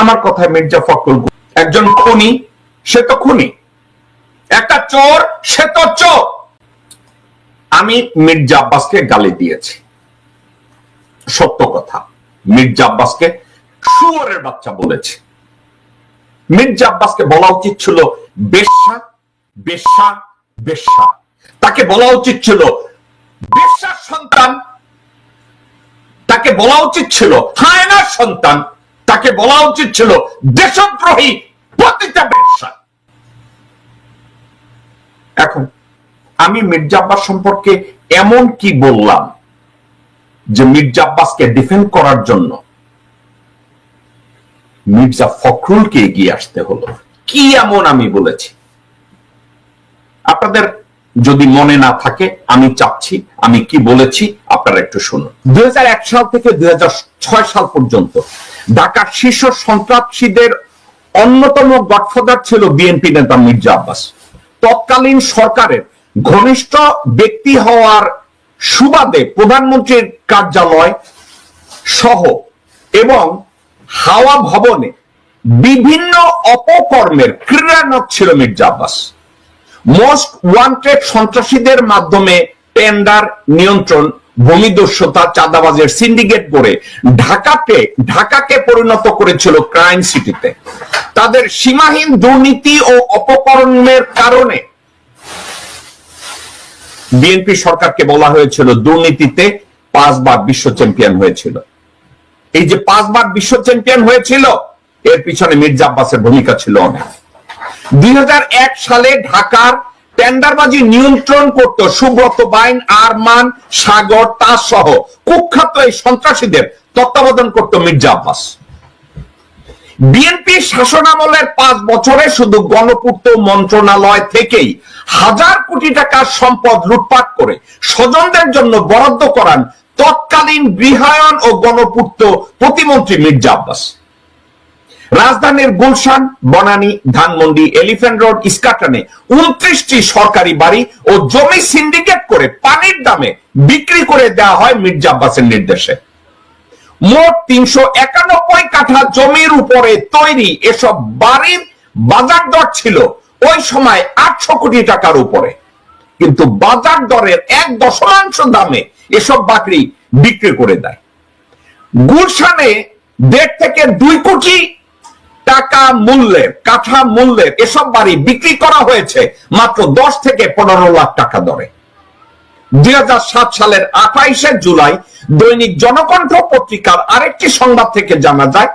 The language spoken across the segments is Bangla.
আমার কথায় মির্জা ফখরুল একজন খুনি, সে তো খুনি। একটা চোর, সে তো চোর। আমি মির্জা আব্বাসকে গালি দিয়েছি। সত্য কথা, মির্জা আব্বাসকে শুয়োরের বাচ্চা বলেছে। মির্জা আব্বাসকে বলা উচিত ছিল বেশ্যা বেশ্যা বেশ্যা। তাকে বলা উচিত ছিল বেশ্যার সন্তান। তাকে বলা উচিত ছিল হায়নার সন্তান। তাকে বলা উচিত ছিল দেশদ্রোহী প্রতিটা ব্যবসা এখন আমি মির্জা আব্বাস সম্পর্কে এমন কি বললাম যে মির্জা আব্বাসকে ডিফেন্ড করার জন্য মির্জা ফখরুলকে এগিয়ে আসতে হলো? কি এমন আমি বলেছি? আপনাদের যদি মনে না থাকে, আমি চাচ্ছি, আমি কি বলেছি, আপনারা একটু শুনুন। দুই সাল থেকে দুই সাল পর্যন্ত ঢাকার শীর্ষ সন্ত্রাসীদের অন্যতম গডফাদার ছিল বিএনপি নেতা মির্জা আব্বাস। তৎকালীন সরকারের ঘনিষ্ঠ ব্যক্তি হওয়ার সুবাদে প্রধানমন্ত্রীর কার্যালয় সহ এবং হাওয়া ভবনে বিভিন্ন অপকর্মের ক্রীড়ানক ছিল মির্জা আব্বাস। মোস্ট ওয়ান্টেড সন্ত্রাসীদের মাধ্যমে টেন্ডার নিয়ন্ত্রণ ভূমিদস্যতা চাঁদাবাজের সিন্ডিকেট করে ঢাকাকে ঢাকাকে পরিণত করেছিল ক্রাইম সিটিতে। তাদের সীমাহীন দুর্নীতি ও অপকর্মের কারণে বিএনপি সরকারকে বলা হয়েছিল, দুর্নীতিতে পাঁচবার বিশ্ব চ্যাম্পিয়ন হয়েছিল। এই যে পাঁচবার বিশ্ব চ্যাম্পিয়ন হয়েছিল, এর পিছনে মির্জা আব্বাসের ভূমিকা ছিল অনেক। দুই হাজার এক সালে ঢাকার টেন্ডারবাজি নিয়ন্ত্রণ করত সুব্রত বাইন, আরমান, সাগর, তাস সহ কুখ্যাত এই সন্ত্রাসীদের তত্ত্বাবধান করত মির্জা আব্বাস। বিএনপি শাসনামলের পাঁচ বছরে শুধু গণপূর্ত মন্ত্রণালয় থেকেই হাজার কোটি টাকার সম্পদ লুটপাট করে স্বজনদের জন্য বরাদ্দ করান তৎকালীন গৃহায়ন ও গণপূর্ত প্রতিমন্ত্রী মির্জা আব্বাস। রাজধানীর গুলশান, বনানী, ধানমন্ডি, এলিফ্যান্ট রোড ইস্কাটনে উনত্রিশটি সরকারি বাড়ি ও জমি সিন্ডিকেট করে পানির দামে বিক্রি করে দেওয়া হয় মির্জা আব্বাসের নির্দেশে। মোট তিনশো একানব্বই কাঠা জমির উপরে তৈরি এসব বাড়ির বাজার দর ছিল ওই সময় আটশো কোটি টাকার উপরে। কিন্তু বাজার দরের এক দশমাংশ দামে এসব বাকরি বিক্রি করে দেয়। গুলশানে দেড় থেকে দুই কোটি টাকা মূল্যের কাঠা মূল্যের এসব বাড়ি বিক্রি করা হয়েছে মাত্র দশ থেকে পনেরো লাখ টাকা দরে। দুই সালের আঠাইশে জুলাই দৈনিক জনকণ্ঠ পত্রিকার আরেকটি সংবাদ থেকে জানা যায়,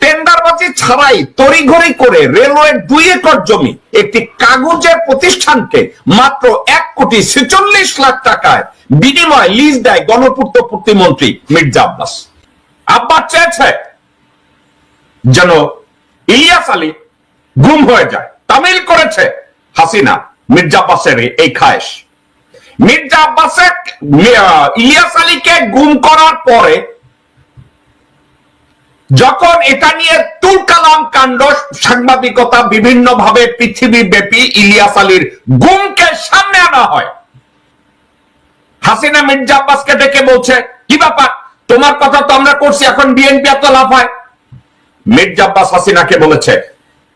টেন্ডারবাজি ছাড়াই তড়িঘড়ি করে রেলওয়ের দুই একর জমি একটি কাগজের প্রতিষ্ঠানকে মাত্র এক কোটি ছেচল্লিশ লাখ টাকায় বিনিময় লিজ দেয় গণপূর্ত প্রতিমন্ত্রী মির্জা আব্বাস। আব্বাস চেয়েছে যেন ইলিয়াস আলী গুম হয়ে যায়। তামিল করেছে হাসিনা, মির্জা আব্বাসের এই খায়েশ। মির্জা আব্বাসের ইলিয়াস আলীকে গুম করার পরে যখন এটা নিয়ে তুলকালাম কাণ্ড, সাংবাদিকতা বিভিন্ন ভাবে পৃথিবী ব্যাপী ইলিয়াস আলীর গুমকে সামনে আনা হয়, হাসিনা মির্জা আব্বাসকে ডেকে বলছে, কি ব্যাপার? তোমার কথা তো আমরা করছি, এখন বিএনপি এত লাফায়। মির্জা আব্বাস হাসিনাকে বলেছে,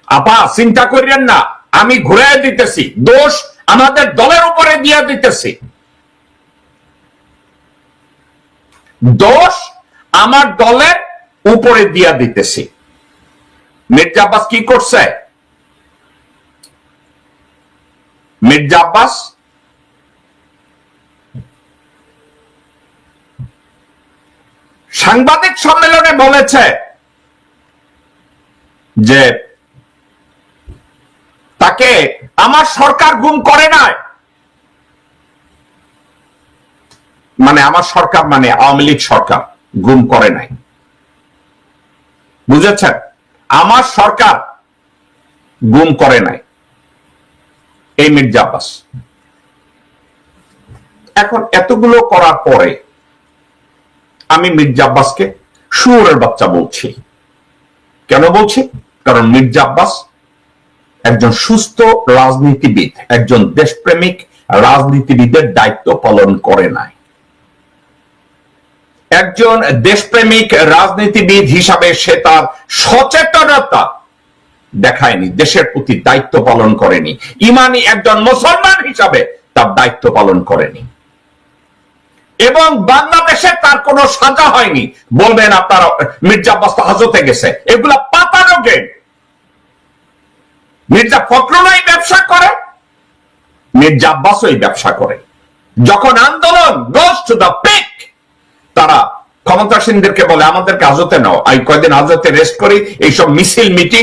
আপা, চিন্তা করিলেন না, আমি ঘুরে দিতেছি, দোষ আমাদের দলের উপরে দিয়ে দিতেছি। দোষ আমার দলের উপরে দিয়া দিতেছি। মির্জা আব্বাস কি করছে? মির্জা আব্বাস সাংবাদিক সম্মেলনে বলেছে যে তাকে আমার সরকার গুম করে নাই। মানে আমার সরকার মানে আওয়ামী লীগ সরকার গুম করে নাই। বুঝেছেন? আমার সরকার গুম করে নাই। এই মির্জা আব্বাস। এখন এতগুলো করার পরে আমি মির্জা আব্বাসকে শুয়োরের বাচ্চা বলছি। কেন বলছি? কারণ মির্জা আব্বাস, একজন সুস্থ রাজনীতিবিদ, একজন দেশপ্রেমিক, রাজনীতিবিদের দায়িত্ব পালন করে নাই। একজন দেশপ্রেমিক রাজনীতিবিদ হিসাবে সে তার সচেতনতা দেখায়নি, দেশের প্রতি দায়িত্ব পালন করেনি। ইমানি একজন মুসলমান হিসাবে তার দায়িত্ব পালন করেনি। এবং বাংলাদেশে তার কোনো সাজা হয়নি। বলবেন আপনার, মির্জা আব্বাস হাজতে গেছে। এগুলা পাতানো গেম মির্জা ফখরুলই ব্যবসা করে, মির্জা আব্বাস ওই ব্যবসা করে। যখন আন্দোলন গোস টু দ্য পিক তারা ক্ষমতাসীনদেরকে বলে, আমাদেরকে হাজতে নাও। এই কয়দিন হাজতে রেস্ট করি, এইসব মিছিল মিটিং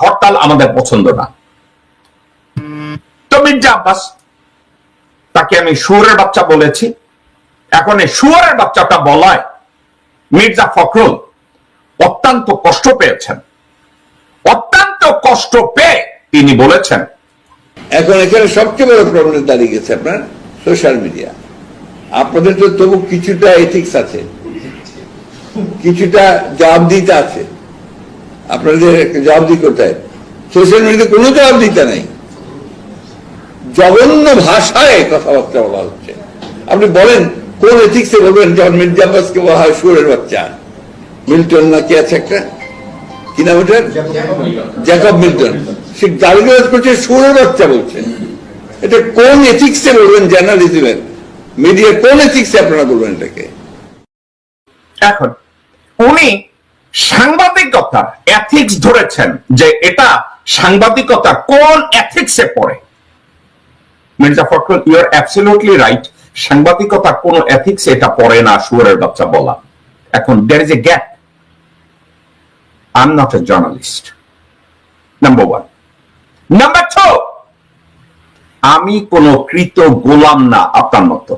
হরতাল আমাদের পছন্দ না। তো মির্জা আব্বাস, তাকে আমি সুরের বাচ্চা বলেছি। এখন এই সুয়ারের বাচ্চাটা বলায় মির্জা ফখরুল অত্যন্ত কষ্ট পেয়েছেন। অত্যন্ত কষ্ট পেয়ে তিনি বলেছেন। এখন এখানে সবচেয়ে বড় প্রবলেম দাঁড়িয়ে গেছে আপনার সোশ্যাল মিডিয়া আপনাদের তো তবু কিছুটা এথিক্স আছে। কিছুটা জবাবদিহিতা আছে। আপনাদের জবাবদি করতে হয় সোশ্যাল মিডিয়াতে কোনো জবাবদিহিতা নেই। জঘন্য ভাষায় কথাবার্তা বলা হচ্ছে। আপনি বলেন কোন এথিক্সে বলবেন যখন মির্জা আব্বাসকে বলা হয় সুরের বাচ্চা? মিল্টন না কি আছে একটা? কি নাম ওটার? জ্যাকব মিল্টন সে গালিগালাজ করছে সুরের বাচ্চা বলছে। এটা কোন এথিক্সে বলবেন জার্নালিজমের মিডিয়া কোন এথিক্সে আপনারা বলবেন এটাকে? এখন, উনি সাংবাদিকতা এথিক্স ধরেছেন যে এটা সাংবাদিকতা কোন এথিক্সে পড়ে? Mirza Fakhrul you are absolutely right সাংবাদিকতা কোন এথিক্স এটা পড়ে না, সুরের বাচ্চা বলা। এখন there is a gap I am not a journalist number one number two আমি কোন কৃত গোলাম না, আপনার মতো।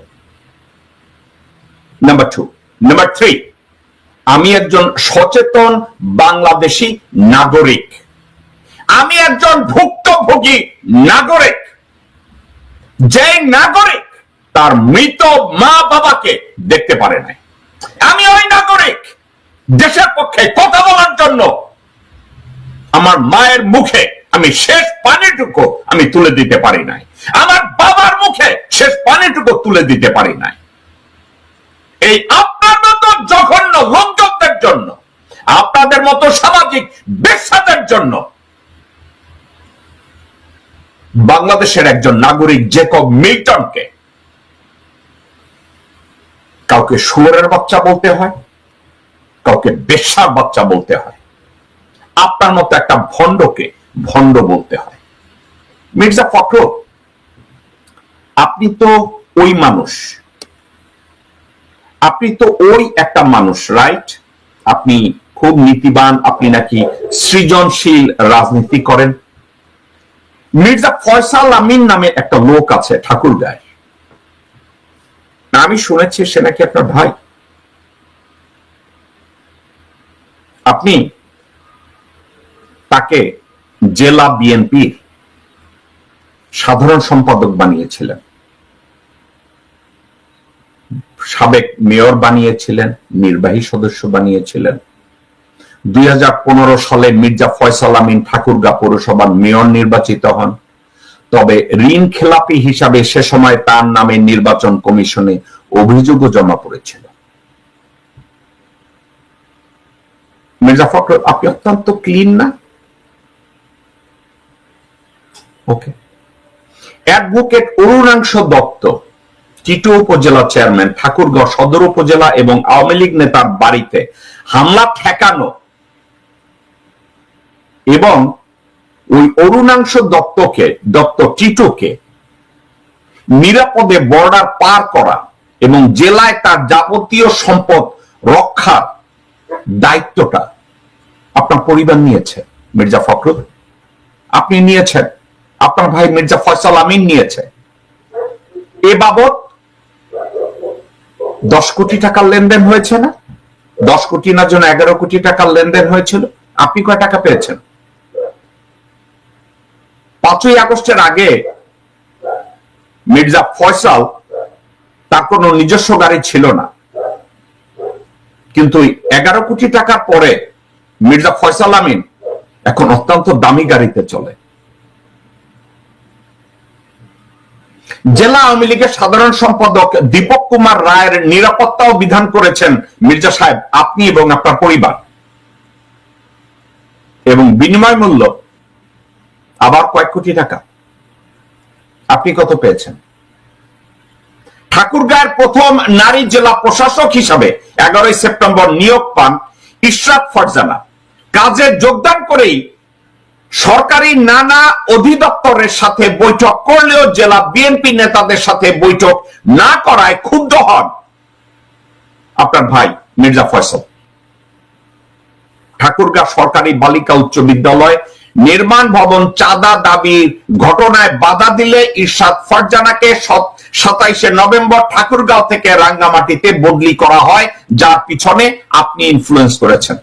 নাম্বার টু নাম্বার থ্রি আমি একজন সচেতন বাংলাদেশি নাগরিক। আমি একজন ভুক্তভোগী নাগরিক। যে নাগরিক তার মৃত মা বাবাকে দেখতে পারে নাই। আমি ওই নাগরিক দেশের পক্ষে কথা বলার জন্য আমার মায়ের মুখে আমি শেষ পানিটুকু আমি তুলে দিতে পারি নাই। আমার বাবার মুখে শেষ পানিটুকু তুলে দিতে পারি নাই। এই আপনার মতো জঘন্য লোকজনদের জন্য, আপনাদের মতো সামাজিক বেশ্যাদের জন্য বাংলাদেশের একজন নাগরিক জেকব মিল্টনকে কাউকে শুয়ারের বাচ্চা বলতে হয়, কাউকে বেশার বাচ্চা বলতে হয়। আপনার মতো একটা ভণ্ডকে ভণ্ড বলতে হয়। মির্জা ফখরুল, আপনি তো ওই মানুষ। আপনি তো ওই একটা মানুষ রাইট আপনি খুব নীতিবান, আপনি নাকি সৃজনশীল রাজনীতি করেন। মির্জা ফয়সাল আমিন নামে একটা লোক আছে, ঠাকুর গায়ে। আমি শুনেছি সে নাকি আপনার ভাই। আপনি তাকে জেলা বিএনপির সাধারণ সম্পাদক বানিয়েছিলেন। সাবেক মেয়র বানিয়েছিলেন, নির্বাহী সদস্য বানিয়েছিলেন। দুই হাজার পনেরো সালে মির্জা ফয়সাল আমিন ঠাকুরগা পৌরসভার মেয়র নির্বাচিত হন। তবে ঋণ খেলাপি হিসাবে সে সময় তার নামে নির্বাচন কমিশনে অভিযোগও জমা পড়েছিল। মির্জা ফখর আপনি অত্যন্ত ক্লিন না? Okay advocate Arunangshu Dutta Titu upazila chairman Thakurgaon সদর উপজেলা এবং আওয়ামী লীগ নেতার বাড়িতে হামলা ঠেকানো এবং ওই অরুণাংশ দত্তকে দত্ত টিটুকে নিরাপদে বর্ডার পার করা এবং জেলায় তার যাবতীয় সম্পদ রক্ষার দায়িত্বটা আপনার পরিবার নিয়েছে, মির্জা ফখরুল। আপনি নিয়েছেন। আপনার ভাই মির্জা ফয়সাল আমিন নিয়েছে। এ বাবদ দশ কোটি টাকার লেনদেন হয়েছে না? দশ কোটি না জন্য এগারো কোটি টাকার লেনদেন হয়েছিল? আপনি কয় টাকা পেয়েছেন? পাঁচই আগস্টের আগে মির্জা ফয়সাল তার কোনো নিজস্ব গাড়ি ছিল না। কিন্তু এগারো কোটি টাকার পরে মির্জা ফয়সাল আমিন এখন অত্যন্ত দামি গাড়িতে চলে। জেলা আওয়ামী লীগের সাধারণ সম্পাদক দীপক কুমার রায়ের নিরাপত্তাও বিধান করেছেন মির্জা সাহেব, আপনি এবং আপনার পরিবার। এবং বিনিময় মূল্য আবার কয়েক কোটি টাকা। আপনি কত পেয়েছেন? ঠাকুরগাঁয়ের প্রথম নারী জেলা প্রশাসক হিসাবে এগারোই সেপ্টেম্বর নিয়োগ পান ইশরাত ফারজানা। কাজে যোগদান করেই সরকারি নানা অধিদপ্তরের সাথে বৈঠক করলেও জেলা বিএনপি নেতাদের সাথে বৈঠক না করায় ক্ষুব্ধ হন আপনার ভাই মির্জা ফয়সল। ঠাকুরগাঁ সরকারি বালিকা উচ্চ বিদ্যালয় নির্মাণ ভবন চাঁদা দাবির ঘটনায় বাধা দিলে ইরশাদ ফারজানাকে সাতাইশে নভেম্বর ঠাকুরগাঁও থেকে রাঙ্গামাটিতে বদলি করা হয়, যার পিছনে আপনি ইনফ্লুয়েন্স করেছেন।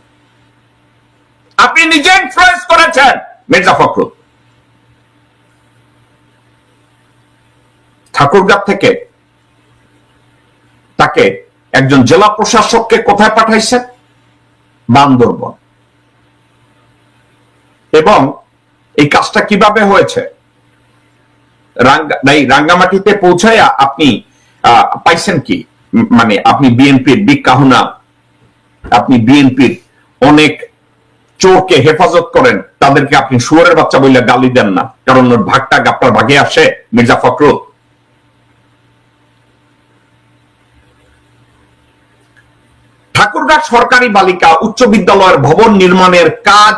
আপনি নিজে ইনফ্লুয়েন্স করেছেন। মির্জা ঠাকুরগাঁ থেকে তাকে একজন জেলা প্রশাসককে কোথায় পাঠাইছেন বান্দরবন। এবং এই কাজটা কীভাবে হয়েছে? রাঙ্গা- রাঙ্গামাটিতে পৌঁছায়া আপনি পাইছেন কি? মানে আপনি বিএনপির বিগ কাহুনা আপনি বিএনপির অনেক চোরকে হেফাজত করেন, তাদেরকে আপনি শুয়ারের বাচ্চা বললে গালি দেন না, কারণ ওর ভাগটা আপনার ভাগে আসে মির্জা ফখরুল। ঠাকুরগাঁ সরকারি বালিকা উচ্চ বিদ্যালয়ের ভবন নির্মাণের কাজ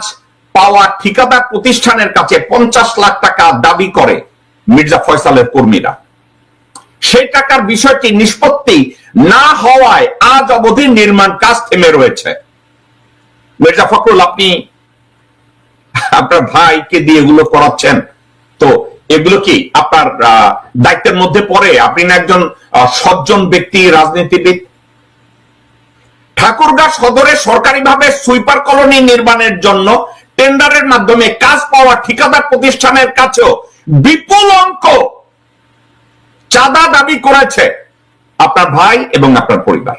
পাওয়া ঠিকাদার প্রতিষ্ঠানের কাছে পঞ্চাশ লাখ টাকা দাবি করে মির্জা ফয়সালের কর্মীরা। সেই টাকার বিষয়টি নিষ্পত্তি না হওয়ায় আজ অবধি নির্মাণ কাজ থেমে রয়েছে। মির্জা ফখরুল আপনি আপনার ভাইকে দিয়ে এগুলো করাচ্ছেন, তো এগুলো কি আপনার দায়িত্বের মধ্যে পড়ে? আপনি না একজন সজ্জন ব্যক্তি, রাজনীতিবিদ? ঠাকুরগাঁ সদরে সরকারিভাবে সুইপার কলোনি নির্মাণের জন্য টেন্ডারের মাধ্যমে কাজ পাওয়া ঠিকাদার প্রতিষ্ঠানের কাছেও বিপুল অঙ্ক চাঁদা দাবি করেছে আপনার ভাই এবং আপনার পরিবার।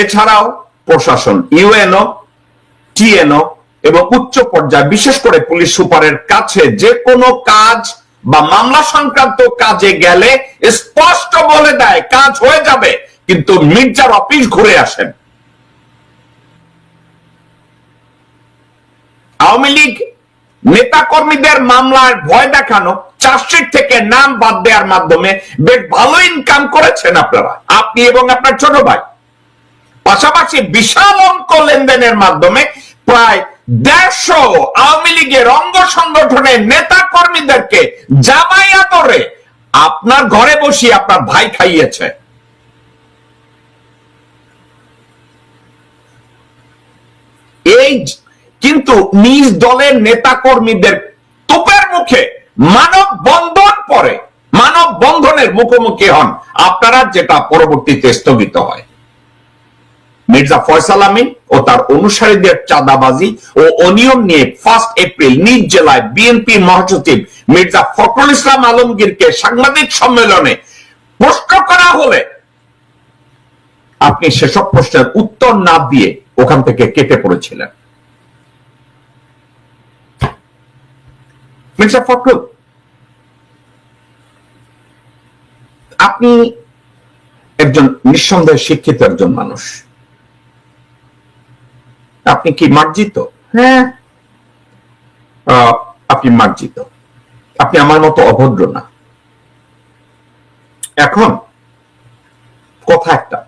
এছাড়াও প্রশাসন, ইউএনও, টিএনও এবং উচ্চ পর্যায়ে বিশেষ করে পুলিশ সুপারের কাছে যে কোনো কাজ বা মামলা সংক্রান্ত কাজে গেলে স্পষ্ট বলে দেয়, কাজ হয়ে যাবে, কিন্তু মির্জার অফিস ঘুরে আসেন। আওয়ামী লীগ নেতা কর্মীদের মামলার ভয় দেখানো, চার্জশিট থেকে নাম বাদ দেওয়ার মাধ্যমে বেশ ভালো ইনকাম করেছেন আপনারা। আপনি এবং আপনার ছোট ভাই। পাশাপাশি বিশাল অঙ্ক লেনদেনের মাধ্যমে প্রায় দেড়শো আওয়ামী লীগের অঙ্গ সংগঠনের নেতা কর্মীদেরকে জামাইয়া করে আপনার ঘরে বসিয়ে আপনার ভাই খাইয়েছে। এই কিন্তু নিজ দলের নেতা কর্মীদের তোপের মুখে মানব বন্ধন পরে মানব বন্ধনের মুখোমুখি হন। আপনারা যেটা পরবর্তীতে স্থগিত হয়। মির্জা ফয়সাল আমিন ও তার অনুসারীদের চাঁদাবাজি ও অনিয়ম নিয়ে ফার্স্ট এপ্রিল নিজ জেলায় বিএনপি মহাসচিব মির্জা ফখরুল ইসলাম আলমগীরকে সাংবাদিক সম্মেলনে প্রশ্ন করা হলে আপনি সেসব প্রশ্নের উত্তর না দিয়ে ওখান থেকে কেটে পড়েছিলেন। মির্জা ফখরুল, আপনি একজন নিঃসন্দেহে শিক্ষিত একজন মানুষ। আপনি কি মার্জিত? হ্যাঁ। আপনি মার্জিত। আপনি আমার মতো অভদ্র না। এখন কথা একটা।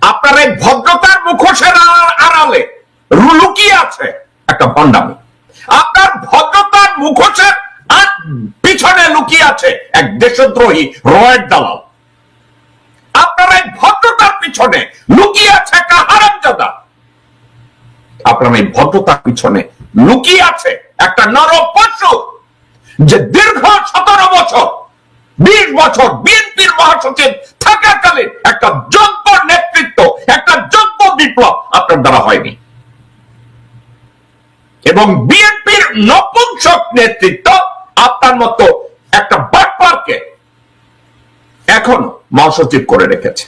আপনার এই ভদ্রতার মুখোশের আড়া- আড়ালে রু- লুকিয়ে আছে একটা ভণ্ডামি আপনার ভদ্রতার মুখোশের পিছনে লুকিয়ে আছে এক দেশদ্রোহী রয়ের দালাল। আপনার এই ভদ্রতার পিছনে লুকিয়ে আছে একটা হারামজাদা। আপনার এই ভদ্রতার পিছনে লুকিয়ে আছে একটা নর পশু যে দীর্ঘ সতেরো বছর, বিশ বছর বিএনপির মহাসচিব থাকাকালীন একটা যোগ্য নেতৃত্ব, একটা যোগ্য বিপ্লব আপনার দ্বারা হয়নি। এবং বিএনপির নপুংসক নেতৃত্ব আপনার মতো একটা বাটপারকে এখনও মহাসচিব করে রেখেছে।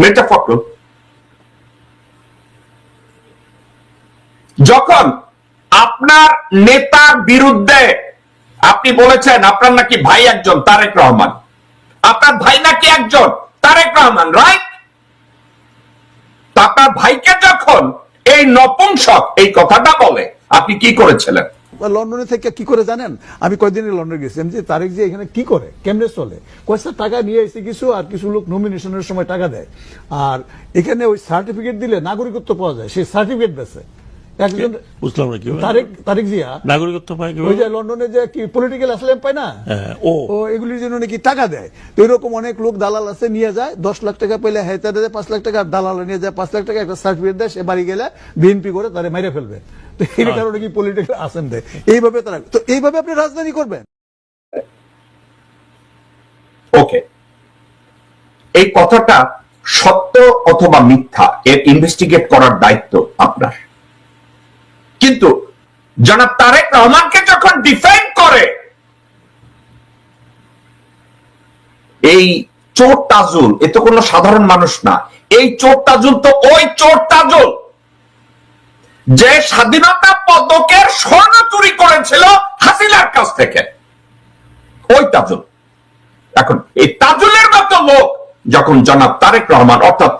মির্জা ফখরুল আপনার নেতার বিরুদ্ধে আপনি বলেছেন, আপনার নাকি ভাই একজন, তারেক রহমান। আপনার ভাই নাকি একজন, তারেক রহমান রাইট আপনার ভাইকে যখন এই নপুংসক এই কথাটা বলে, আপনি কি করেছিলেন? লন্ডনে থেকে কি করে জানেন? আমি কয়দিনে লন্ডনে গেছিলাম যে তারেক যে এখানে কি করে? কেমনে চলে? কয়েকটা টাকা নিয়ে এসে কিছু আর কিছু লোক নমিনেশনের সময় টাকা দেয়। আর এখানে ওই সার্টিফিকেট দিলে নাগরিকত্ব পাওয়া যায়। সেই সার্টিফিকেট বেছে একজন বুঝলাম না কি তারেক তারেক জিয়া। নাগরিকত্ব পায় ওই যে লন্ডনে যে কি পলিটিক্যাল অ্যাসলাম পায় না? হ্যাঁ, ও। ও এগুলির জন্য নাকি টাকা দেয়। তো এরকম অনেক লোক দালাল আছে নিয়ে যায় দশ লাখ টাকা পেলে হেতারে দেয় পাঁচ লাখ টাকা দালাল নিয়ে যায় পাঁচ লাখ টাকা একটা সার্টিফিকেট দেয় সে বাড়ি গেলে বিএনপি করে তারে মেরে ফেলবে। তো এই কারণে কি পলিটিক্যাল আসেন দেয়? এইভাবে তারা তো এইভাবে আপনি রাজধানী করবেন? ওকে এই কথাটা সত্য অথবা মিথ্যা এর ইনভেস্টিগেট করার দায়িত্ব আপনার। কিন্তু জনাব তারেক রহমানকে যখন ডিফেন্ড করে, এই চোর তাজুল, এ তো কোনো সাধারণ মানুষ না, এই চোর তাজুল তো ওই চোর তাজুল যে স্বাধীনতা পদকের স্বর্ণ চুরি করেছিল হাসিনার কাছ থেকে। ওই তাজুল। এখন এই তাজুলের মতো লোক যখন জনাব তারেক রহমান, অর্থাৎ